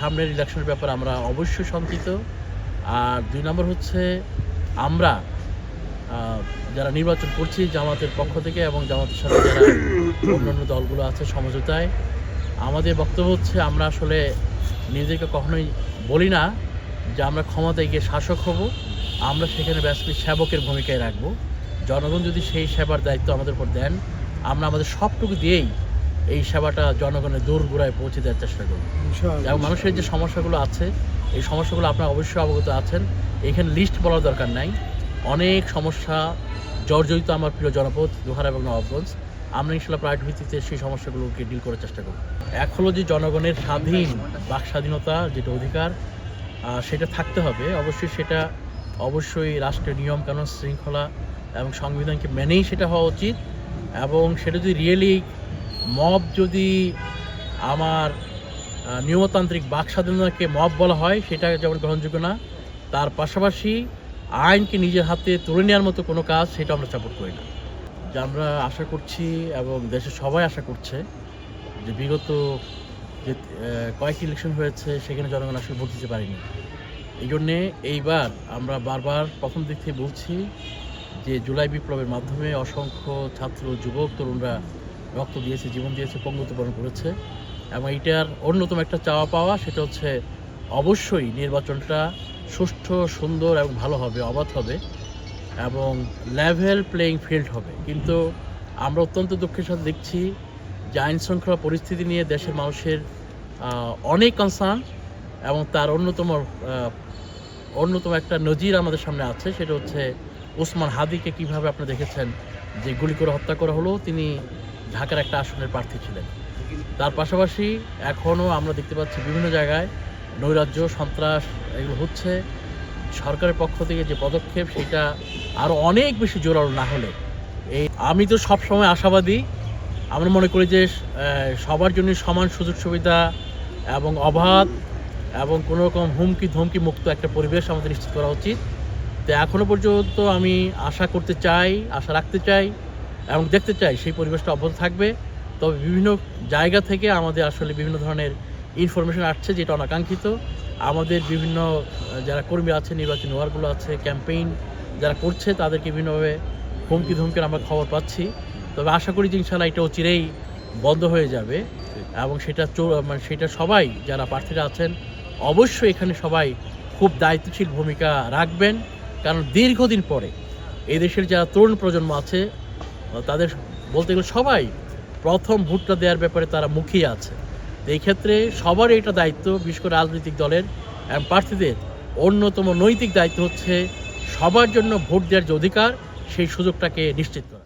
সামনের ইলেকশনের ব্যাপারে আমরা অবশ্যই শঙ্কিত। আর দুই নম্বর হচ্ছে, আমরা যারা নির্বাচন করছি জামাতের পক্ষ থেকে এবং জামাতের সাথে যারা অন্যান্য দলগুলো আছে সমঝোতায়, আমাদের বক্তব্য হচ্ছে আমরা আসলে নিজেকে কখনোই বলি না যে আমরা ক্ষমতায় গিয়ে শাসক হব, আমরা সেখানে ব্যাসপি সেবকের ভূমিকায় রাখব। জনগণ যদি সেই সেবার দায়িত্ব আমাদের উপর দেন, আমরা আমাদের সবটুকু দিয়েই এই সেবাটা জনগণের দূর গোড়ায় পৌঁছে দেওয়ার চেষ্টা করব। এবং মানুষের যে সমস্যাগুলো আছে এই সমস্যাগুলো আপনারা অবশ্যই অবগত আছেন। এখানে লিস্ট বলার দরকার নাই। অনেক সমস্যা জর্জরিত আমার প্রিয় জনপদ লোহারা এবং নবাবগঞ্জ। আমরা ইনশাল্লাহ প্রাইভেট ভিত্তিতে সেই সমস্যাগুলোকে ডিল করার চেষ্টা করব। এক হলো যে জনগণের স্বাধীন বাক স্বাধীনতা যেটা অধিকার সেটা থাকতে হবে। অবশ্যই সেটা অবশ্যই রাষ্ট্রের নিয়ম কানুন শৃঙ্খলা এবং সংবিধানকে মেনেই সেটা হওয়া উচিত। এবং সেটা যদি রিয়েলি মব যদি আমার নিয়মতান্ত্রিক বাক স্বাধীনতাকে মব বলা হয়, সেটা যেমন গ্রহণযোগ্য না, তার পাশাপাশি আইনকে নিজের হাতে তুলে নেওয়ার মতো কোনো কাজ সেটা আমরা সাপোর্ট করি না। যে আমরা আশা করছি এবং দেশের সবাই আশা করছে যে বিগত যে কয়েকটি ইলেকশন হয়েছে, সেখানে জনগণ আসলে ভোট দিতে পারেনি। এই জন্যে এইবার আমরা বারবার প্রথম দিক থেকে বলছি যে জুলাই বিপ্লবের মাধ্যমে অসংখ্য ছাত্র, যুবক, তরুণরা রক্ত দিয়েছে, জীবন দিয়েছে পঙ্গুত্ববরণ করেছে এবং এইটার অন্যতম একটা চাওয়া পাওয়া সেটা হচ্ছে অবশ্যই নির্বাচনটা সুষ্ঠু, সুন্দর এবং ভালো হবে, অবাধ হবে এবং লেভেল প্লেয়িং ফিল্ড হবে। কিন্তু আমরা অত্যন্ত দুঃখের সাথে দেখছি যে আইন শৃঙ্খলা পরিস্থিতি নিয়ে দেশের মানুষের অনেক কনসার্ন এবং তার অন্যতম অন্যতম একটা নজির আমাদের সামনে আছে, সেটা হচ্ছে ওসমান হাদিকে কীভাবে আপনি দেখেছেন যে গুলি করে হত্যা করা হলো, তিনি ঢাকার একটা আসনের প্রার্থী ছিলেন। তার পাশাপাশি এখনও আমরা দেখতে পাচ্ছি বিভিন্ন জায়গায় নৈরাজ্য, সন্ত্রাস এগুলো হচ্ছে। সরকারের পক্ষ থেকে যে পদক্ষেপ, সেটা আরও অনেক বেশি জোরালো না হলে। এই আমি তো সবসময় আশাবাদী। আমরা মনে করি যে সবার জন্য সমান সুযোগ সুবিধা এবং অবাধ এবং কোনো রকম হুমকি ধমকি মুক্ত একটা পরিবেশ আমাদের নিশ্চিত করা উচিত। তো এখনও পর্যন্ত আমি আশা করতে চাই, আশা রাখতে চাই এবং দেখতে চাই, সেই পরিবেশটা অব্যাহত থাকবে। তবে বিভিন্ন জায়গা থেকে আমাদের আসলে বিভিন্ন ধরনের ইনফরমেশন আসছে যেটা অনাকাঙ্ক্ষিত। আমাদের বিভিন্ন যারা কর্মী আছে, নির্বাচনী ওয়ারগুলো আছে ক্যাম্পেইন যারা করছে, তাদেরকে বিভিন্নভাবে হুমকি ধুমকির আমরা খবর পাচ্ছি। তবে আশা করি যে ইনশাল্লাহ এটা চিরেই বন্ধ হয়ে যাবে এবং সেটা মানে সেটা সবাই যারা প্রার্থীরা আছেন, অবশ্যই এখানে সবাই খুব দায়িত্বশীল ভূমিকা রাখবেন। কারণ দীর্ঘদিন পরে এই দেশের যারা তরুণ প্রজন্ম আছে তাদের বলতে গেলে সবাই প্রথম ভোটটা দেওয়ার ব্যাপারে তারা মুখিয়ে আছে। এই ক্ষেত্রে সবার এটা দায়িত্ব, বিশেষ করে রাজনৈতিক দলের এবং প্রার্থীদের। অন্যতম নৈতিক দায়িত্ব হচ্ছে সবার জন্য ভোট দেওয়ার যে অধিকার, সেই সুযোগটাকে নিশ্চিত করা।